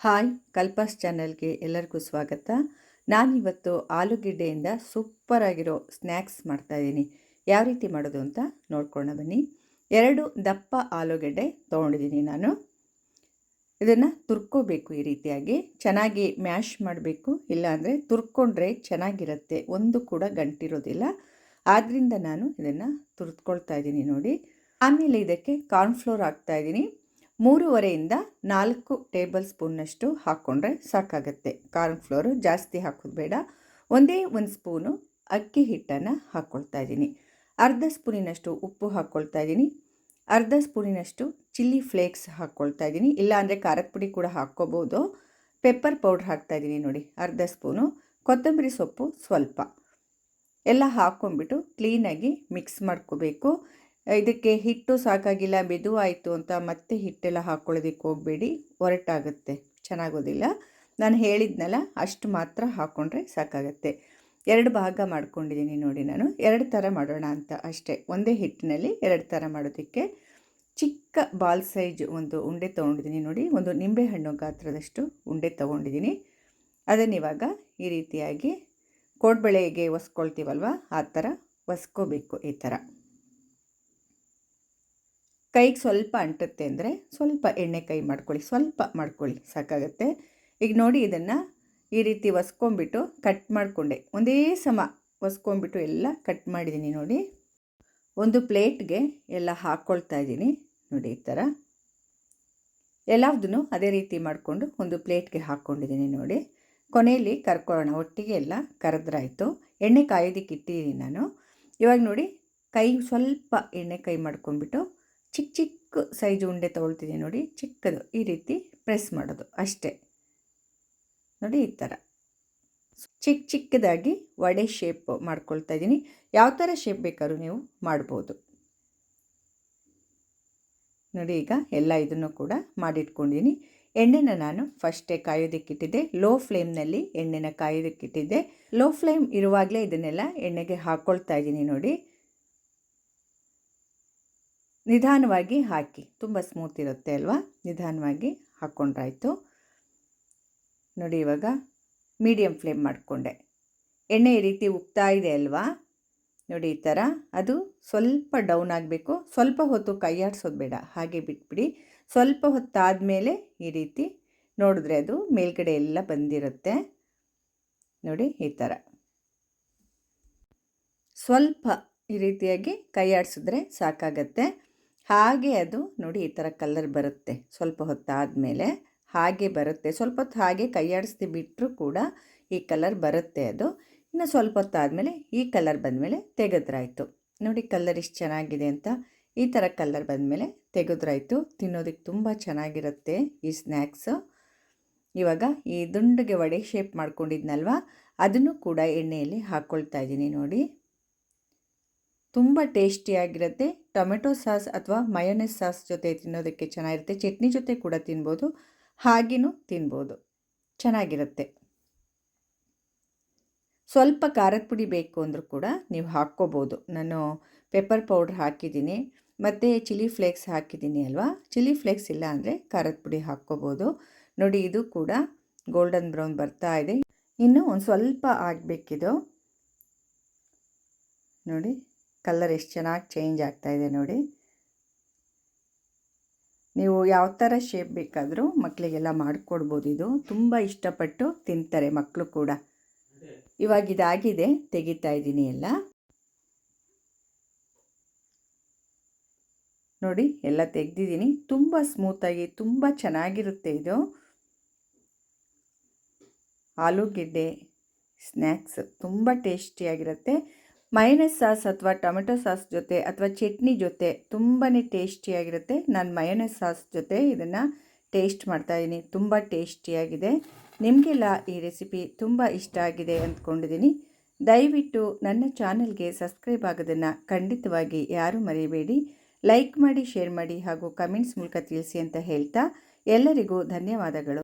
Hi, ಕಲ್ಪಾಸ್ ಚಾನಲ್ಗೆ ಎಲ್ಲರಿಗೂ ಸ್ವಾಗತ. ನಾನಿವತ್ತು ಆಲೂಗೆಡ್ಡೆಯಿಂದ ಸೂಪರ್ ಆಗಿರೋ ಸ್ನ್ಯಾಕ್ಸ್ ಮಾಡ್ತಾಯಿದ್ದೀನಿ ಯಾವ ರೀತಿ ಮಾಡೋದು ಅಂತ ನೋಡ್ಕೊಂಡು ಬನ್ನಿ. ಎರಡು ದಪ್ಪ ಆಲೂಗೆಡ್ಡೆ ತೊಗೊಂಡಿದ್ದೀನಿ ನಾನು. ಇದನ್ನು ತುರ್ಕೋಬೇಕು ಈ ರೀತಿಯಾಗಿ. ಚೆನ್ನಾಗಿ ಮ್ಯಾಶ್ ಮಾಡಬೇಕು. ಇಲ್ಲಾಂದರೆ ತುರ್ಕೊಂಡ್ರೆ ಚೆನ್ನಾಗಿರುತ್ತೆ. ಒಂದು ಕೂಡ ಗಂಟಿರೋದಿಲ್ಲ. ಆದ್ದರಿಂದ ನಾನು ಇದನ್ನು ತುರ್ಕೊಳ್ತಾ ಇದ್ದೀನಿ ನೋಡಿ. ಆಮೇಲೆ ಇದಕ್ಕೆ ಕಾರ್ನ್ಫ್ಲೋರ್ ಹಾಕ್ತಾಯಿದ್ದೀನಿ ಮೂರುವರೆಯಿಂದ ನಾಲ್ಕು ಟೇಬಲ್ ಸ್ಪೂನ್ನಷ್ಟು ಹಾಕ್ಕೊಂಡ್ರೆ ಸಾಕಾಗತ್ತೆ. ಕಾರ್ನ್ ಫ್ಲೋರು ಜಾಸ್ತಿ ಹಾಕೋದು ಬೇಡ. ಒಂದೇ ಒಂದು ಸ್ಪೂನು ಅಕ್ಕಿ ಹಿಟ್ಟನ್ನು ಹಾಕ್ಕೊಳ್ತಾ ಇದ್ದೀನಿ. ಅರ್ಧ ಸ್ಪೂನಿನಷ್ಟು ಉಪ್ಪು ಹಾಕ್ಕೊಳ್ತಾ ಇದ್ದೀನಿ. ಅರ್ಧ ಸ್ಪೂನಿನಷ್ಟು ಚಿಲ್ಲಿ ಫ್ಲೇಕ್ಸ್ ಹಾಕ್ಕೊಳ್ತಾ ಇದ್ದೀನಿ. ಇಲ್ಲಾಂದರೆ ಖಾರದ ಪುಡಿ ಕೂಡ ಹಾಕ್ಕೋಬೋದು. ಪೆಪ್ಪರ್ ಪೌಡ್ರ್ ಹಾಕ್ತಾ ಇದ್ದೀನಿ ನೋಡಿ. ಅರ್ಧ ಸ್ಪೂನು. ಕೊತ್ತಂಬರಿ ಸೊಪ್ಪು ಸ್ವಲ್ಪ. ಎಲ್ಲ ಹಾಕ್ಕೊಂಡ್ಬಿಟ್ಟು ಕ್ಲೀನಾಗಿ ಮಿಕ್ಸ್ ಮಾಡ್ಕೋಬೇಕು. ಇದಕ್ಕೆ ಹಿಟ್ಟು ಸಾಕಾಗಿಲ್ಲ, ಮೆದು ಆಯಿತು ಅಂತ ಮತ್ತೆ ಹಿಟ್ಟೆಲ್ಲ ಹಾಕ್ಕೊಳ್ಳೋದಕ್ಕೆ ಹೋಗಬೇಡಿ, ಒರಟಾಗುತ್ತೆ, ಚೆನ್ನಾಗೋದಿಲ್ಲ. ನಾನು ಹೇಳಿದ್ನಲ್ಲ, ಅಷ್ಟು ಮಾತ್ರ ಹಾಕ್ಕೊಂಡ್ರೆ ಸಾಕಾಗತ್ತೆ. ಎರಡು ಭಾಗ ಮಾಡ್ಕೊಂಡಿದ್ದೀನಿ ನೋಡಿ ನಾನು, ಎರಡು ಥರ ಮಾಡೋಣ ಅಂತ ಅಷ್ಟೇ. ಒಂದೇ ಹಿಟ್ಟಿನಲ್ಲಿ ಎರಡು ಥರ ಮಾಡೋದಕ್ಕೆ ಚಿಕ್ಕ ಬಾಲ್ ಸೈಜ್ ಒಂದು ಉಂಡೆ ತೊಗೊಂಡಿದ್ದೀನಿ ನೋಡಿ, ಒಂದು ನಿಂಬೆಹಣ್ಣು ಗಾತ್ರದಷ್ಟು ಉಂಡೆ ತೊಗೊಂಡಿದ್ದೀನಿ. ಅದನ್ನಿವಾಗ ಈ ರೀತಿಯಾಗಿ ಕೋಡ್ಬಳೆಗೆ ಒಸ್ಕೊಳ್ತೀವಲ್ವ, ಆ ಥರ ಒಸ್ಕೋಬೇಕು ಈ ಥರ. ಕೈಗೆ ಸ್ವಲ್ಪ ಅಂಟುತ್ತೆ ಅಂದರೆ ಸ್ವಲ್ಪ ಎಣ್ಣೆ ಕೈ ಮಾಡ್ಕೊಳ್ಳಿ, ಸ್ವಲ್ಪ ಮಾಡ್ಕೊಳ್ಳಿ, ಸಾಕಾಗುತ್ತೆ. ಈಗ ನೋಡಿ ಇದನ್ನು ಈ ರೀತಿ ಒಸ್ಕೊಂಬಿಟ್ಟು ಕಟ್ ಮಾಡಿಕೊಂಡೆ. ಒಂದೇ ಸಮ ಒಸ್ಕೊಂಬಿಟ್ಟು ಎಲ್ಲ ಕಟ್ ಮಾಡಿದ್ದೀನಿ ನೋಡಿ. ಒಂದು ಪ್ಲೇಟ್ಗೆ ಎಲ್ಲ ಹಾಕ್ಕೊಳ್ತಾ ಇದ್ದೀನಿ ನೋಡಿ ಈ ಥರ. ಎಲ್ಲದನ್ನು ಅದೇ ರೀತಿ ಮಾಡಿಕೊಂಡು ಒಂದು ಪ್ಲೇಟ್ಗೆ ಹಾಕ್ಕೊಂಡಿದ್ದೀನಿ ನೋಡಿ. ಕೊನೆಯಲ್ಲಿ ಕರ್ಕೊಳ್ಳೋಣ. ಒಟ್ಟಿಗೆ ಎಲ್ಲ ಕರೆದ್ರಾಯಿತು. ಎಣ್ಣೆ ಕಾಯೋದಕ್ಕೆ ಇಟ್ಟಿದ್ದೀನಿ ನಾನು. ಇವಾಗ ನೋಡಿ ಕೈ ಸ್ವಲ್ಪ ಎಣ್ಣೆ ಕೈ ಮಾಡ್ಕೊಂಡ್ಬಿಟ್ಟು ಚಿಕ್ಕ ಚಿಕ್ಕ ಸೈಜ್ ಉಂಡೆ ತೊಗೊಳ್ತೀನಿ ನೋಡಿ, ಚಿಕ್ಕದು ಈ ರೀತಿ ಪ್ರೆಸ್ ಮಾಡೋದು ಅಷ್ಟೇ. ನೋಡಿ ಈ ಥರ. ಚಿಕ್ಕ ಚಿಕ್ಕದಾಗಿ ವಡೆ ಶೇಪ್ ಮಾಡ್ಕೊಳ್ತಾ ಇದ್ದೀನಿ. ಯಾವ ಥರ ಶೇಪ್ ಬೇಕಾದ್ರೂ ನೀವು ಮಾಡ್ಬೋದು. ನೋಡಿ ಈಗ ಎಲ್ಲ ಇದನ್ನು ಕೂಡ ಮಾಡಿಟ್ಕೊಂಡಿದ್ದೀನಿ. ಎಣ್ಣೆನ ನಾನು ಫಸ್ಟೇ ಕಾಯೋದಕ್ಕಿಟ್ಟಿದ್ದೆ. ಲೋ ಫ್ಲೇಮ್ನಲ್ಲಿ ಎಣ್ಣೆನ ಕಾಯೋದಕ್ಕಿಟ್ಟಿದ್ದೆ. ಲೋ ಫ್ಲೇಮ್ ಇರುವಾಗಲೇ ಇದನ್ನೆಲ್ಲ ಎಣ್ಣೆಗೆ ಹಾಕ್ಕೊಳ್ತಾ ಇದ್ದೀನಿ ನೋಡಿ. ನಿಧಾನವಾಗಿ ಹಾಕಿ. ತುಂಬ ಸ್ಮೂತ್ ಇರುತ್ತೆ ಅಲ್ವಾ? ನಿಧಾನವಾಗಿ ಹಾಕ್ಕೊಂಡ್ರಾಯ್ತು ನೋಡಿ ಇವಾಗ ಮೀಡಿಯಮ್ ಫ್ಲೇಮ್ ಮಾಡಿಕೊಂಡೆ. ಎಣ್ಣೆ ಈ ರೀತಿ ಉಕ್ತಾ ಇದೆ ಅಲ್ವಾ? ನೋಡಿ ಈ ಥರ. ಅದು ಸ್ವಲ್ಪ ಡೌನ್ ಆಗಬೇಕು. ಸ್ವಲ್ಪ ಹೊತ್ತು ಕೈಯಾಡಿಸೋದು ಬೇಡ. ಹಾಗೆ ಬಿಟ್ಬಿಡಿ. ಸ್ವಲ್ಪ ಹೊತ್ತಾದಮೇಲೆ ಈ ರೀತಿ ನೋಡಿದ್ರೆ ಅದು ಮೇಲ್ಗಡೆ ಎಲ್ಲ ಬಂದಿರುತ್ತೆ. ನೋಡಿ ಈ ಥರ. ಸ್ವಲ್ಪ ಈ ರೀತಿಯಾಗಿ ಕೈಯಾಡಿಸಿದ್ರೆ ಸಾಕಾಗತ್ತೆ. ಹಾಗೆ ಅದು ನೋಡಿ ಈ ಥರ ಕಲರ್ ಬರುತ್ತೆ. ಸ್ವಲ್ಪ ಹೊತ್ತಾದ ಮೇಲೆ ಹಾಗೆ ಬರುತ್ತೆ. ಸ್ವಲ್ಪ ಹೊತ್ತು ಹಾಗೆ ಕೈಯಾಡಿಸ್ತಿ ಬಿಟ್ಟರೂ ಕೂಡ ಈ ಕಲರ್ ಬರುತ್ತೆ ಅದು. ಇನ್ನು ಸ್ವಲ್ಪ ಹೊತ್ತಾದಮೇಲೆ ಈ ಕಲರ್ ಬಂದಮೇಲೆ ತೆಗೆದ್ರಾಯ್ತು. ನೋಡಿ ಕಲರ್ ಇಷ್ಟು ಚೆನ್ನಾಗಿದೆ ಅಂತ. ಈ ಥರ ಕಲರ್ ಬಂದಮೇಲೆ ತೆಗೆದ್ರಾಯಿತು. ತಿನ್ನೋದಕ್ಕೆ ತುಂಬ ಚೆನ್ನಾಗಿರುತ್ತೆ ಈ ಸ್ನ್ಯಾಕ್ಸು. ಇವಾಗ ಈ ದುಂಡಿಗೆ ವಡೆ ಶೇಪ್ ಮಾಡ್ಕೊಂಡಿದ್ನಲ್ವ? ಅದನ್ನು ಕೂಡ ಎಣ್ಣೆಯಲ್ಲಿ ಹಾಕ್ಕೊಳ್ತಾ ಇದ್ದೀನಿ ನೋಡಿ. ತುಂಬ ಟೇಸ್ಟಿಯಾಗಿರುತ್ತೆ ಟೊಮೆಟೊ ಸಾಸ್ ಅಥವಾ ಮಯೋನೆಸ್ ಸಾಸ್ ಜೊತೆ ತಿನ್ನೋದಕ್ಕೆ ಚೆನ್ನಾಗಿರುತ್ತೆ. ಚಟ್ನಿ ಜೊತೆ ಕೂಡ ತಿನ್ಬೋದು. ಹಾಗೆಯೂ ತಿನ್ಬೋದು. ಚೆನ್ನಾಗಿರುತ್ತೆ. ಸ್ವಲ್ಪ ಖಾರದ ಪುಡಿ ಬೇಕು ಅಂದರೂ ಕೂಡ ನೀವು ಹಾಕ್ಕೋಬೋದು. ನಾನು ಪೆಪ್ಪರ್ ಪೌಡ್ರ್ ಹಾಕಿದ್ದೀನಿ. ಮತ್ತು ಚಿಲ್ಲಿ ಫ್ಲೇಕ್ಸ್ ಹಾಕಿದ್ದೀನಿ ಅಲ್ವಾ? ಚಿಲ್ಲಿ ಫ್ಲೇಕ್ಸ್ ಇಲ್ಲ ಅಂದರೆ ಖಾರದ ಪುಡಿ ಹಾಕ್ಕೋಬೋದು. ನೋಡಿ, ಇದು ಕೂಡ ಗೋಲ್ಡನ್ ಬ್ರೌನ್ ಬರ್ತಾ ಇದೆ. ಇನ್ನೂ ಒಂದು ಸ್ವಲ್ಪ ಆಗಬೇಕಿದು. ನೋಡಿ. ಕಲರ್ ಎಷ್ಟು ಚೆನ್ನಾಗಿ ಚೇಂಜ್ ಆಗ್ತಾ ಇದೆ ನೋಡಿ. ನೀವು ಯಾವ ಥರ ಶೇಪ್ ಬೇಕಾದರೂ ಮಕ್ಕಳಿಗೆಲ್ಲ ಮಾಡಿಕೊಡ್ಬೋದು ಇದು. ತುಂಬ ಇಷ್ಟಪಟ್ಟು ತಿಂತಾರೆ ಮಕ್ಕಳು ಕೂಡ. ಇವಾಗ ಇದಾಗಿದೆ, ತೆಗಿತಾ ಇದ್ದೀನಿ ಎಲ್ಲ. ನೋಡಿ, ಎಲ್ಲ ತೆಗೆದಿದ್ದೀನಿ. ತುಂಬ ಸ್ಮೂತಾಗಿ ತುಂಬ ಚೆನ್ನಾಗಿರುತ್ತೆ ಇದು. ಆಲೂಗೆಡ್ಡೆ ಸ್ನ್ಯಾಕ್ಸ್ ತುಂಬ ಟೇಸ್ಟಿಯಾಗಿರುತ್ತೆ ಮಯೋನೆಸ್ ಸಾಸ್ ಅಥವಾ ಟೊಮೆಟೊ ಸಾಸ್ ಜೊತೆ ಅಥವಾ ಚಟ್ನಿ ಜೊತೆ ತುಂಬಾ ಟೇಸ್ಟಿಯಾಗಿರುತ್ತೆ. ನಾನು ಮಯೋನೆಸ್ ಸಾಸ್ ಜೊತೆ ಇದನ್ನು ಟೇಸ್ಟ್ ಮಾಡ್ತಾಯಿದ್ದೀನಿ ತುಂಬ ಟೇಸ್ಟಿಯಾಗಿದೆ. ನಿಮಗೆಲ್ಲ ಈ ರೆಸಿಪಿ ತುಂಬ ಇಷ್ಟ ಆಗಿದೆ ಅಂದ್ಕೊಂಡಿದ್ದೀನಿ ದಯವಿಟ್ಟು ನನ್ನ ಚಾನಲ್ಗೆ ಸಬ್ಸ್ಕ್ರೈಬ್ ಆಗೋದನ್ನು ಖಂಡಿತವಾಗಿ ಯಾರೂ ಮರೆಯಬೇಡಿ ಲೈಕ್ ಮಾಡಿ, ಶೇರ್ ಮಾಡಿ ಹಾಗೂ ಕಮೆಂಟ್ಸ್ ಮೂಲಕ ತಿಳಿಸಿ ಅಂತ ಹೇಳ್ತಾ ಎಲ್ಲರಿಗೂ ಧನ್ಯವಾದಗಳು.